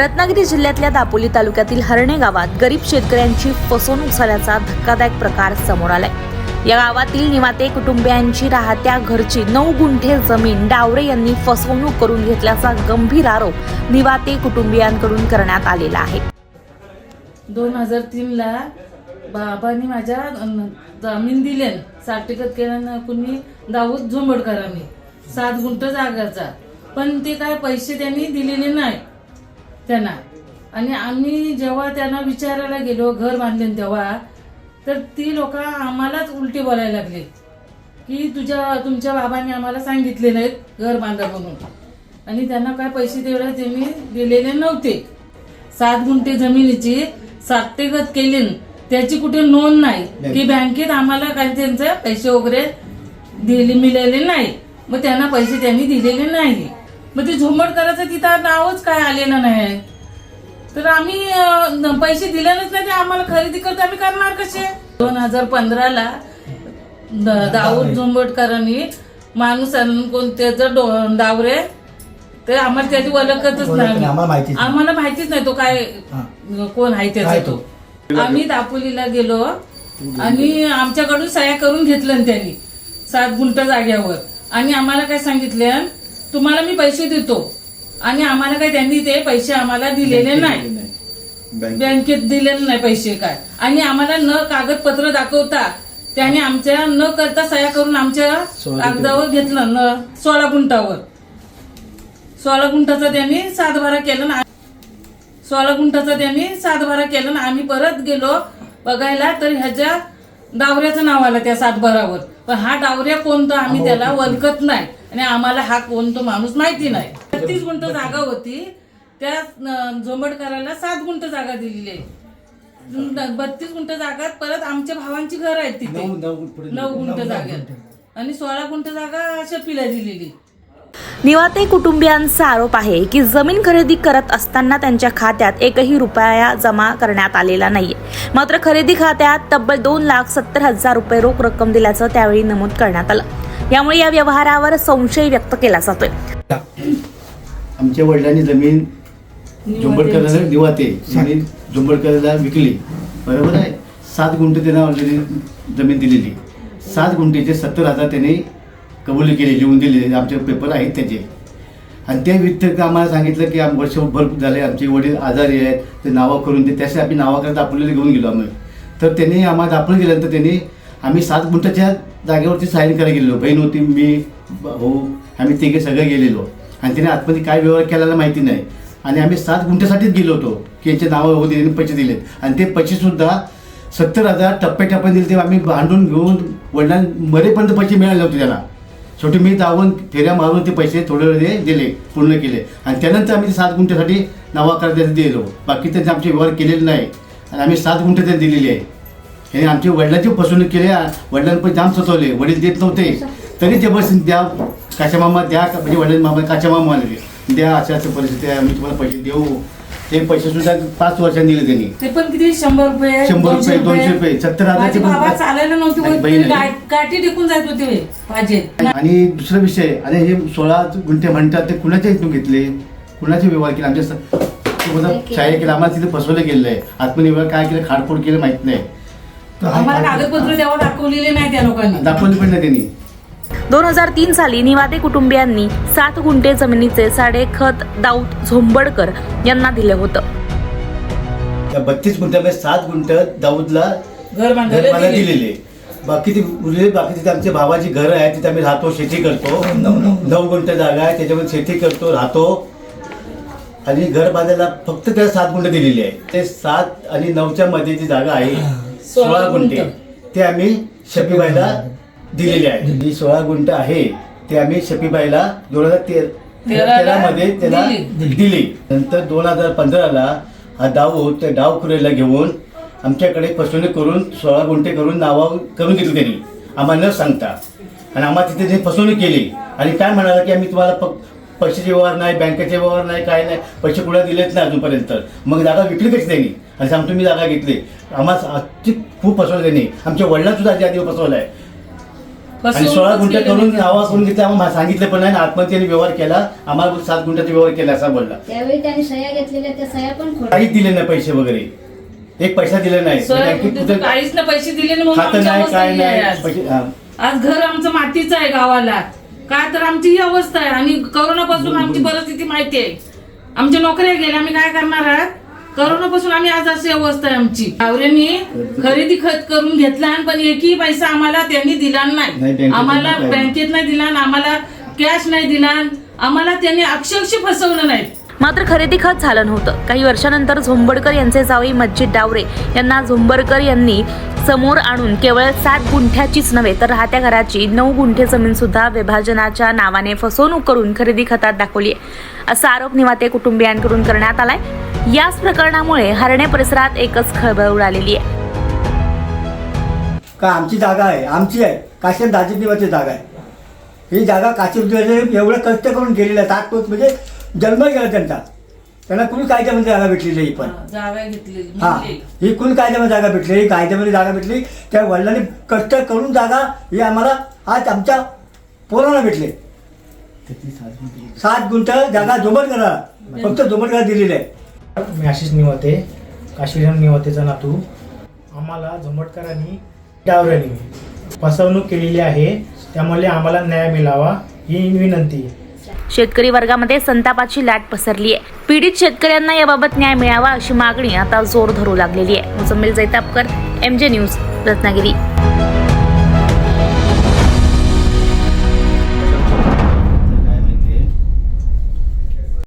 रत्नागिरी जिल्ह्यातल्या दापोली तालुक्यातील हरणे गावात गरीब शेतकऱ्यांची फसवणूक झाल्याचा धक्कादायक प्रकार समोर आलाय. या गावातील निवाते कुटुंबियांची राहत्या घरची नऊ गुंठे जमीन डावरे यांनी फसवणूक करून घेतल्याचा गंभीर आरोप निवाते कुटुंबियांकडून करण्यात आलेला आहे. दोन हजार तीनला बाबांनी माझ्या जमीन दिले सर्टिफिकेट केल्यानं कुणी दाऊद झोंबडकरांनी. सात गुंठ जागाचा. पण ते काय पैसे त्यांनी दिलेले नाही त्यांना. आणि आम्ही जेव्हा त्यांना विचारायला गेलो घर बांधले तेव्हा तर ती लोक आम्हालाच उलटी बोलायला लागले. की तुझ्या तुमच्या बाबांनी आम्हाला सांगितले नाहीत घर बांधा म्हणून. आणि त्यांना काय पैसे तेवढे त्यांनी दिलेले नव्हते. सात गुंठे जमिनीची साठेगत केली. त्याची कुठे नोंद नाही. की बँकेत आम्हाला काही त्यांचे पैसे वगैरे दिले मिळाले नाही. मग त्यांना पैसे त्यांनी दिलेले नाही. मग ते झोंबडकराचं तिथं नावच काय आलेलं नाही. तर आम्ही पैसे दिलेलेच नाही ते आम्हाला खरेदी करता. आम्ही करणार कसे? दोन हजार पंधराला दाऊद झोंबटकरांनी माणूस आणून कोण त्याचं डो- डावरे ते आम्हाला त्याची ओळखतच ओळख नाही, आम्हाला माहितीच नाही. तो काय. कोण आहे त्याचा तो. आम्ही दापोलीला गेलो आणि आमच्याकडून सह्या करून घेतलं त्यांनी सात गुंठ जाग्यावर. आणि आम्हाला काय सांगितलं तुम्हाला मी पैसे देतो. आणि आम्हाला काय त्यांनी ते पैसे आम्हाला दिलेले नाही. बँकेत दिलेले नाही पैसे काय. आणि आम्हाला न कागदपत्र दाखवता त्याने आमच्या न करता सह्या करून आमच्या कागदावर घेतलं न सोळा गुंठावर. सोळा गुंठाचा त्यांनी सातबारा केलं ना. सोळा गुंठाचा त्यांनी सातबारा केलं ना. आम्ही परत गेलो बघायला तर ह्याच्या डावऱ्याचं नाव आलं त्या सातबारावर. पण हा डावऱ्या कोणता? आम्ही त्याला ओळखत नाही. आणि आम्हाला हा कोण तो माणूस माहिती नाही. बत्तीस गुंठ जागा होती. त्या झोंबडकराला सात गुंठ जागा दिलेली आहे. बत्तीस गुंठ जागात परत आमच्या भावांची घर आहेत तिथे. नऊ- गुंठ जागेत गुंठ. आणि सोळा गुंठ जागा शपीला दिलेली. निवाते कुटुंबियांचा आरोप आहे की जमीन खरेदी करत असताना त्यांच्या खात्यात एकही रुपया जमा करण्यात आलेला नाहीये. मात्र खरेदी खात्यात तब्बल दोन लाख सत्तर हजार रुपये रोख रक्कम दिल्याचं त्यावेळी नमूद करण्यात आलं. यामुळे या व्यवहारावर संशय व्यक्त केला जातोय. आमच्या वडिलांनी जमीन झुंबडकरला निवाते. जमीन झुंबडकरला विकली. बरोबर आहे? सात गुंठ त्यांना ऑलरेडी जमीन दिलेली. सात गुंठेचे सत्तर हजार त्यांनी कबुली केली लिहून दिले आमचे पेपर आहेत त्याचे. आणि त्या व्यतिरिक्त आम्हाला सांगितलं की आम वर्षभर झाले आमचे वडील आजारी आहेत. ते नावं करून ते त्यासाठी आम्ही नावाकरता आपल्याला घेऊन गेलो आम्ही. तर त्यांनी आम्हाला दाखवून गेल्यानंतर त्यांनी आम्ही सात गुंठाच्या जागेवरती साईन करायला गेलेलो. बहीण होती मी भाऊ आम्ही तिघे सगळे गेलेलो. आणि तिने आतमध्ये काय व्यवहार केलेला माहिती नाही. आणि आम्ही सात गुंठ्यासाठीच गेलो होतो की यांचे नावं होते दिले पैसे दिलेत. आणि ते पैसेसुद्धा सत्तर हजार टप्प्याटप्प्याने दिले ते आम्ही भांडून घेऊन वडिलां मरेपर्यंत पैसे मिळाले होते त्याला. शेवटी मी जाऊन फेऱ्या मारून ते पैसे थोडे वेळ दिले पूर्ण केले. आणि त्यानंतर आम्ही ते सात गुंठ्यासाठी नावाकार त्याला दिलो बाकी त्यांचे आमचे व्यवहार केलेले नाही. आणि आम्ही सात गुंठे त्यांनी दिलेली आहे. हे आमची वडिलांची फसवणूक केली वडिलांना पण जाम सतवले वडील देत नव्हते. तरी ते बस द्या काच्या मामा द्या का- म्हणजे वडील मामा काच्या मामा आले द्या अशा अशा परिस्थिती आहे आम्ही तुम्हाला पैसे देऊ. ते पैसे सुद्धा पाच वर्षांनी दिले त्यांनी. ते पण किती? शंभर रुपये शंभर रुपये, दोनशे रुपये, सत्तर हजारचे भाजे आणि दुसरा विषय आणि हे सोळा गुंठे म्हणतात ते कुणाच्या इथून घेतले? कुणाचे व्यवहार केले? आमच्या शाळे केलं. आम्हाला तिथे फसवलं गेलेलं आहे आत्मनिर्भर काय केलं खाडफोड केलं माहीत नाही. आम्हाला कागदपत्र तेव्हा दाखवलेले नाही त्या लोकांनी. दाखवली पण नाही त्यांनी. दोन हजार तीन साली निवाते कुटुंबियांनी सात गुंठे जमिनीचे साडेखत दाऊद झोंबडकर यांना दिले होतं. त्या बत्तीस गुंठ्यामध्ये सात गुंठ दाऊदला घर बांधायला घरमाला दिले. दिलेले. बाकी ती उरलेली बाकी तिथे आमच्या भावाची घर आहे तिथे आम्ही राहतो शेती करतो. नऊ गुंठ जागा आहे त्याच्यामध्ये शेती करतो राहतो. आणि घर बांधायला फक्त त्याला सात गुंठ दिलेली आहे ते सात आणि नऊच्या मध्ये जी जागा आहे. सोळा गुंठे. ते आम्ही शपीबाईला दिलेली आहे जी सोळा गुंठ आहे ते आम्ही शपीबाईला दोन हजार तेरा तेरा मध्ये त्याला दिली. नंतर दोन हजार पंधराला हा डाव त्या डाव कुरेला घेऊन आमच्याकडे फसवणूक करून सोळा गुंठे करून नावा करून घेतली त्यांनी. आम्हाला न सांगता. आणि आम्हाला तिथे फसवणूक केली आणि काय म्हणाला की आम्ही तुम्हाला पैशाचे व्यवहार नाही बँकेचे व्यवहार नाही काय नाही पैसे कुणाला दिलेच नाही अजूनपर्यंत. मग जागा विकली कशी त्यांनी? आणि सांगतो मी जागा घेतली. आम्हाला आजची खूप फसवलं त्यांनी. आमच्या वडिलांना सुद्धा आधी आधी फसवलं आहे आणि सोळा गुंठे केली करून. नावा करून घेतले आम्हाला सांगितलं पण नाही आत्महत्येने व्यवहार केला. आम्हाला सात गुंठ्याचा व्यवहार केला असा बोलला. त्यावेळी त्यांनी सह्या घेतलेल्या त्या सह्या पण खोट्या. काहीच दिले नाही पैसे वगैरे. एक पैसा दिला नाही. सर बँकेत कुठे कुठं काहीच ना पैसे दिले नाही म्हणून खातं आमची नाही अवस्था काय ही आहे नाही आज. पैसे हा. आज घर आमचं मातीचं आहे गावाला. काय तर आमची ही अवस्था आहे. आणि करोनापासून आमची परिस्थिती माहिती आहे. आमच्या नोकऱ्या गेल्या आम्ही काय करणार आहात? करोनापासून आम्ही आज अशी अवस्था आहे आमची. आवऱ्यांनी खरेदी खत करून घेतला पण एकही पैसा आम्हाला त्यांनी दिला नाही, आम्हाला. बँकेत नाही. दिला आम्हाला कॅश नाही दिला आम्हाला त्यांनी अक्षरशः फसवलं नाही. मात्र खरेदी खत झालं नव्हतं. काही वर्षानंतर झोंबडकर यांचे जावई मज्जिद डावरे यांना झोंबडकर यांनी समोर आणून केवळ सात गुंठ्याचीच नव्हे तर राहत्या घराची नऊ गुंठे जमीन सुद्धा विभाजनाच्या नावाने फसवणूक करून खरेदी खतात दाखवली आहे. असा आरोप निवाते कुटुंबियांकडून करण्यात आलाय. याच प्रकरणामुळे हरणे परिसरात एकच खळबळ उडालेली आहे. का आमची जागा आहे आमची आहे. काशीम दाजिनीवरची जागा आहे. ही जागा काशीम एवढं कष्ट करून गेलेलं आहे. तात्पुरत म्हणजे जन्म गेला त्यांचा. त्यांना कुणी कायद्यामध्ये जागा भेटलेली आहे ही पण. जागा घेतलेली हा. ही कुणी कायद्यामध्ये जागा भेटली ही कायद्यामध्ये जागा भेटली. त्या वडिलांनी कष्ट करून जागा ही आम्हाला आज आमच्या पोरांना भेटले. त्यातली सात गुंठे. सात गुंठ जागा जोमट करा फक्त जोमट करा दिलेली आहे. मी आशिष निवते काशीराम निवतेचा नातू. आम्हाला झंबटकरांनी डावऱ्यांनी फसवणूक केलेली आहे. त्यामुळे आम्हाला न्याय मिळावा ही विनंती. शेतकरी वर्गामध्ये संतापाची लाट पसरली आहे पीडित शेतकऱ्यांना याबाबत न्याय मिळावा अशी मागणी आता जोर धरू लागलेली आहे. Mujammil Jaitapkar M J news Ratnagiri.